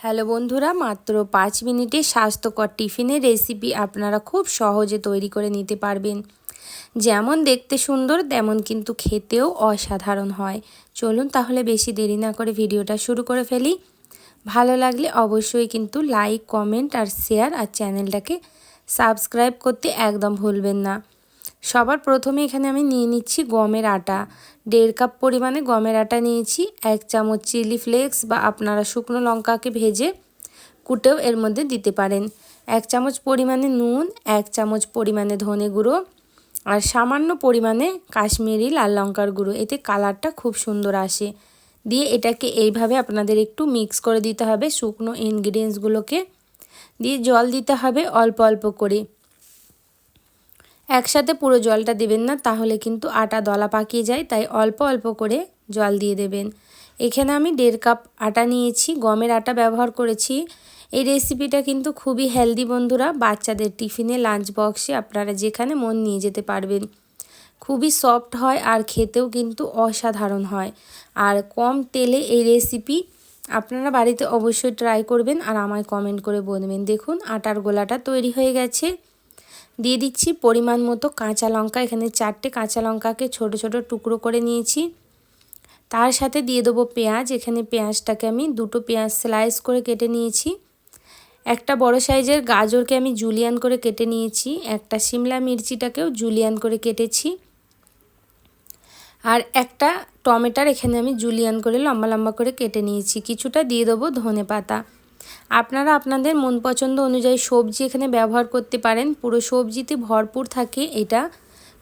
Hello বন্ধুরা, মাত্র পাঁচ মিনিটে স্বাস্থ্যকর টিফিনের রেসিপি আপনারা খুব সহজে তৈরি করে নিতে পারবেন। যেমন দেখতে সুন্দর, তেমন কিন্তু খেতেও অসাধারণ হয়। চলুন তাহলে বেশি দেরি না করে ভিডিওটা শুরু করে ফেলি। ভালো লাগলে অবশ্যই কিন্তু লাইক কমেন্ট আর শেয়ার আর চ্যানেলটাকে সাবস্ক্রাইব করতে একদম ভুলবেন না। সবার প্রথমে এখানে আমি নিয়ে নিচ্ছি গমের আটা। দেড় কাপ পরিমাণে গমের আটা নিয়েছি, এক চামচ চিলি ফ্লেক্স বা আপনারা শুকনো লঙ্কাকে ভেজে কুটেও এর মধ্যে দিতে পারেন। এক চামচ পরিমাণে নুন, এক চামচ পরিমাণে ধনে গুঁড়ো আর সামান্য পরিমাণে কাশ্মীরি লাল লঙ্কার গুঁড়ো। এতে কালারটা খুব সুন্দর আসে। দিয়ে এটাকে এইভাবে আপনাদের একটু মিক্স করে দিতে হবে শুকনো ইনগ্রিডিয়েন্টসগুলোকে দিয়ে জল দিতে হবে অল্প অল্প করে। একসাথে পুরো জলটা দেবেন না, তাহলে কিন্তু আটা দলা পাকিয়ে যায়, তাই অল্প অল্প করে জল দিয়ে দেবেন। এখানে আমি দেড় কাপ আটা নিয়েছি, গমের আটা ব্যবহার করেছি। এই রেসিপিটা কিন্তু খুবই হেলদি বন্ধুরা, বাচ্চাদের টিফিনে, লাঞ্চ বক্সে আপনারা যেখানে মন নিয়ে যেতে পারবেন। খুবই সফট হয় আর খেতেও কিন্তু অসাধারণ হয়। আর কম তেলে এই রেসিপি আপনারা বাড়িতে অবশ্যই ট্রাই করবেন আর আমায় কমেন্ট করে বলবেন। দেখুন, আটার গোলাটা তৈরি হয়ে গেছে। দিয়ে দিচ্ছি পরিমাণ মতো কাঁচা লঙ্কা। এখানে চারটে কাঁচা লঙ্কাকে ছোট ছোট টুকরো করে নিয়েছি। তার সাথে দিয়ে দেবো পেঁয়াজ। এখানে পেঁয়াজটাকে আমি দুটো পেঁয়াজ স্লাইস করে কেটে নিয়েছি। একটা বড় সাইজের গাজরকে আমি জুলিয়ান করে কেটে নিয়েছি। একটা সিমলা মির্চিটাকেও জুলিয়ান করে কেটেছি। আর একটা টমেটার এখানে আমি জুলিয়ান করে লম্বা লম্বা করে কেটে নিয়েছি। কিছুটা দিয়ে দেবো ধনে পাতা আপনারা আপনাদের মন পছন্দ অনুযায়ী সবজি এখানে ব্যবহার করতে পারেন। পুরো সবজিতে ভরপুর থাকে এটা।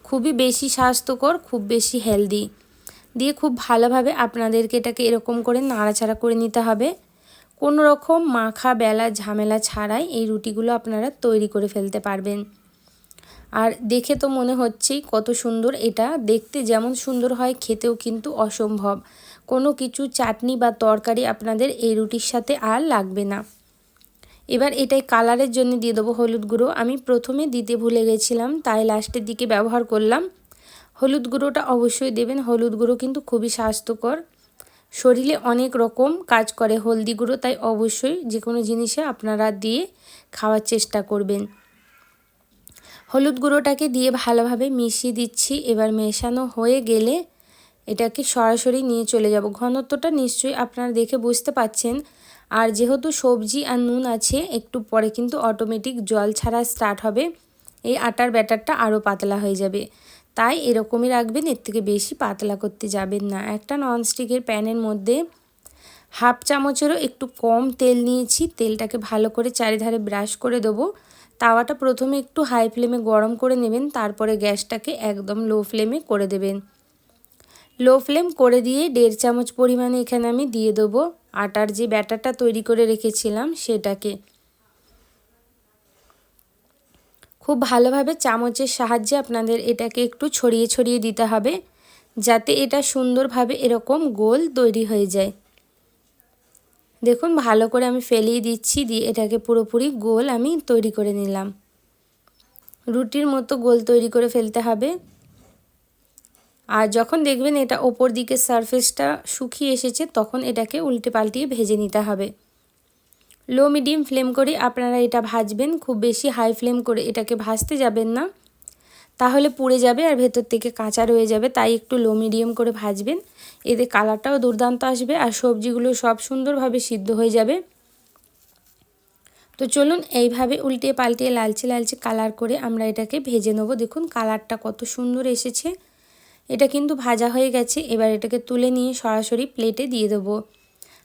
খুবই বেশি স্বাস্থ্যকর, খুব বেশি হেলদি দিয়ে খুব ভালোভাবে আপনাদেরকে এটাকে এরকম করে নাড়াচাড়া করে নিতে হবে। কোনো রকম মাখা, বেলা, ঝামেলা ছাড়াই এই রুটিগুলো আপনারা তৈরি করে ফেলতে পারবেন। আর দেখে তো মনে হচ্ছেই কত সুন্দর এটা। দেখতে যেমন সুন্দর হয়, খেতেও কিন্তু অসম্ভব। কোনো কিছু, চাটনি বা তরকারি আপনাদের এই রুটির সাথে আর লাগবে না। এবার এটাই কালারের জন্য দিয়ে দেবো হলুদ গুঁড়ো। আমি প্রথমে দিতে ভুলে গেছিলাম, তাই লাস্টের দিকে ব্যবহার করলাম। হলুদ গুঁড়োটা অবশ্যই দেবেন। হলুদ গুঁড়ো কিন্তু খুবই স্বাস্থ্যকর। শরীরে অনেক রকম কাজ করে হলদি গুঁড়ো, তাই অবশ্যই যে কোনো জিনিসে আপনারা দিয়ে খাওয়ার চেষ্টা করবেন। হলুদ গুঁড়োটাকে দিয়ে ভালোভাবে মিশিয়ে দিচ্ছি। এবার মেশানো হয়ে গেলে এটাকে সরাসরি নিয়ে চলে যাব। ঘনত্বটা নিশ্চয়ই আপনারা দেখে বুঝতে পাচ্ছেন। আর যেহেতু সবজি আর নুন আছে, একটু পরে কিন্তু অটোমেটিক জল ছাড়া স্টার্ট হবে। এই আটার ব্যাটারটা আরও পাতলা হয়ে যাবে। তাই এরকমই রাখবেন, এর থেকে বেশি পাতলা করতে যাবেন না। একটা ননস্টিকের প্যানের মধ্যে হাফ চামচেরও একটু কম তেল নিয়েছি। তেলটাকে ভালো করে চারিধারে ব্রাশ করে দেবো। তাওয়াটা প্রথমে একটু হাই ফ্লেমে গরম করে নেবেন, তারপরে গ্যাসটাকে একদম লো ফ্লেমে করে দেবেন। লো ফ্লেম করে দিয়ে দেড় চামচ পরিমাণে এখানে আমি দিয়ে দেবো আটার যে ব্যাটারটা তৈরি করে রেখেছিলাম সেটাকে। খুব ভালোভাবে চামচের সাহায্যে আপনাদের এটাকে একটু ছড়িয়ে ছড়িয়ে দিতে হবে, যাতে এটা সুন্দরভাবে এরকম গোল তৈরি হয়ে যায়। দেখুন, ভালো করে আমি ফেলিয়ে দিচ্ছি, দিয়ে এটাকে পুরোপুরি গোল আমি তৈরি করে নিলাম। রুটির মতো গোল তৈরি করে ফেলতে হবে। আর যখন দেখবেন এটা ওপর দিকে সারফেসটা শুকিয়ে এসেছে, তখন এটাকে উল্টে পাল্টিয়ে ভেজে নিতে হবে। লো মিডিয়াম ফ্লেম করে আপনারা এটা ভাজবেন, খুব বেশি হাই ফ্লেম করে এটাকে ভাজতে যাবেন না। তাহলে পুড়ে যাবে আর ভেতর থেকে কাঁচা রয়ে যাবে, তাই একটু লো মিডিয়াম করে ভাজবেন। এতে কালারটাও দুর্দান্ত আসবে আর সবজিগুলো সব সুন্দরভাবে সিদ্ধ হয়ে যাবে। তো চলুন এইভাবে উল্টে পাল্টে লালচে লালচে কালার করে আমরা এটাকে ভেজে নেব। দেখুন কালারটা কত সুন্দর এসেছে। এটা কিন্তু ভাজা হয়ে গেছে, এবার এটাকে তুলে নিয়ে সরাসরি প্লেটে দিয়ে দেবো।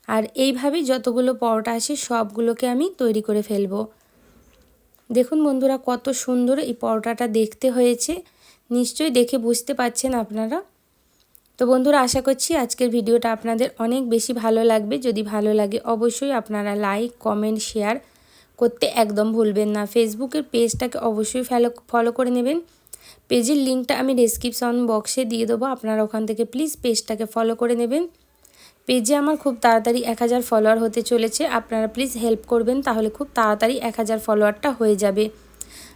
আর এইভাবে যতগুলো পরোটা আছে, সবগুলোকে আমি তৈরি করে ফেলব। দেখুন বন্ধুরা, কত সুন্দর এই পরোটাটা দেখতে হয়েছে। নিশ্চয়ই দেখে বুঝতে পাচ্ছেন আপনারা। তো বন্ধুরা, আশা করছি আজকের ভিডিওটা আপনাদের অনেক বেশি ভালো লাগবে। যদি ভালো লাগে অবশ্যই আপনারা লাইক কমেন্ট শেয়ার করতে একদম ভুলবেন না। ফেসবুকের পেজটাকে অবশ্যই ফলো করে নেবেন। পেজের লিঙ্কটা আমি ডিসক্রিপশন বক্সে দিয়ে দেবো। আপনারা ওখান থেকে প্লিজ পেজটাকে ফলো করে নেবেন। পেজে আমার খুব তাড়াতাড়ি এক হাজার ফলোয়ার হতে চলেছে। আপনারা প্লিজ হেল্প করবেন, তাহলে খুব তাড়াতাড়ি এক হাজার ফলোয়ারটা হয়ে যাবে।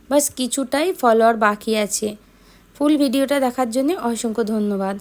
বাস কিছুটাই ফলোয়ার বাকি আছে। ফুল ভিডিওটা দেখার জন্য অসংখ্য ধন্যবাদ।